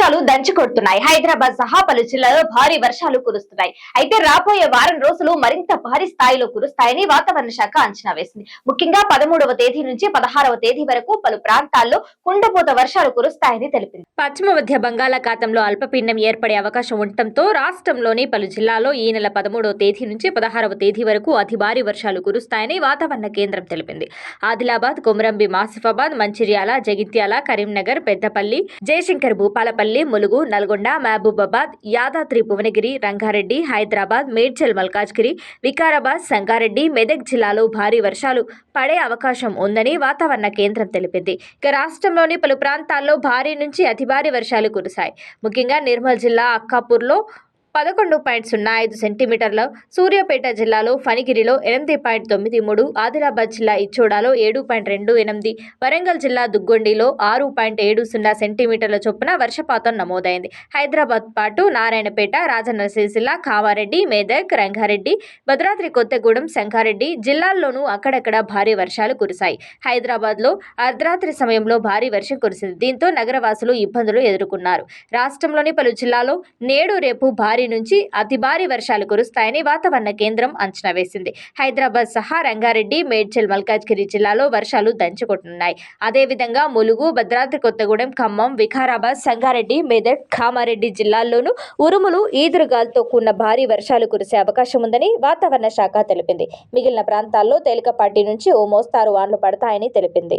వర్షాలు దంచి కొడుతున్నాయి. హైదరాబాద్ సహా పలు జిల్లాలో భారీ వర్షాలు కురుస్తున్నాయి. అయితే రాబోయే వారం రోజులు మరింత భారీ స్థాయిలో కురుస్తాయని వాతావరణ శాఖ అంచనా వేసింది. ముఖ్యంగా పదమూడవ తేదీ నుంచి పదహారవ తేదీ వరకు పలు ప్రాంతాల్లో కుండపోత వర్షాలు కురుస్తాయని తెలిపింది. పశ్చిమ మధ్య బంగాళాఖాతంలో అల్పపీండం ఏర్పడే అవకాశం ఉండటంతో రాష్ట్రంలోని పలు జిల్లాల్లో ఈ నెల పదమూడవ తేదీ నుంచి పదహారవ తేదీ వరకు అతి భారీ వర్షాలు కురుస్తాయని వాతావరణ కేంద్రం తెలిపింది. ఆదిలాబాద్ కొమరంబి మాసిఫాబాద్ మంచిర్యాల జగిత్యాల కరీంనగర్ పెద్దపల్లి జయశంకర్ భూపాలపల్లి ములుగు నల్గొండ మహబూబాబాద్ యాదాద్రి భువనగిరి రంగారెడ్డి హైదరాబాద్ మేడ్చల్ మల్కాజ్గిరి వికారాబాద్ సంగారెడ్డి మెదక్ జిల్లాలో భారీ వర్షాలు పడే అవకాశం ఉందని వాతావరణ కేంద్రం తెలిపింది. ఇక రాష్ట్రంలోని పలు ప్రాంతాల్లో భారీ నుంచి అతి భారీ వర్షాలు కురిశాయి. ముఖ్యంగా నిర్మల్ జిల్లా అక్కాపూర్లో పదకొండు పాయింట్ సున్నా ఐదు సెంటీమీటర్ల సూర్యాపేట జిల్లాలో ఫణిగిరిలో ఎనిమిది పాయింట్ తొమ్మిది మూడు ఆదిలాబాద్ జిల్లా ఇచ్చోడాలో ఏడు పాయింట్ రెండు ఎనిమిది వరంగల్ జిల్లా దుగ్గొండిలో ఆరు పాయింట్ ఏడు సున్నా సెంటీమీటర్ల చొప్పున వర్షపాతం నమోదైంది. హైదరాబాద్ పాటు నారాయణపేట రాజనరసింహ జిల్లా కామారెడ్డి మేదక్ రంగారెడ్డి భద్రాద్రి కొత్తగూడెం సంగారెడ్డి జిల్లాల్లోనూ అక్కడక్కడ భారీ వర్షాలు కురిశాయి. హైదరాబాద్లో అర్ధరాత్రి సమయంలో భారీ వర్షం కురిసింది. దీంతో నగరవాసులు ఇబ్బందులు ఎదుర్కొన్నారు. రాష్ట్రంలోని పలు జిల్లాలో నేడు రేపు భారీ నుంచి అతి భారీ వర్షాలు కురుస్తాయని వాతావరణ కేంద్రం అంచనా వేసింది. హైదరాబాద్ సహా రంగారెడ్డి మేడ్చల్ మల్కాజ్గిరి జిల్లాలో వర్షాలు దంచుకుంటున్నాయి. అదేవిధంగా ములుగు భద్రాద్రి కొత్తగూడెం ఖమ్మం వికారాబాద్ సంగారెడ్డి మెదక్ కామారెడ్డి జిల్లాల్లోనూ ఉరుములు ఈదురుగాలతో కూడిన భారీ వర్షాలు కురిసే అవకాశం ఉందని వాతావరణ శాఖ తెలిపింది. మిగిలిన ప్రాంతాల్లో తేలికపాటి నుంచి ఓ మోస్తారు వానలు పడతాయని తెలిపింది.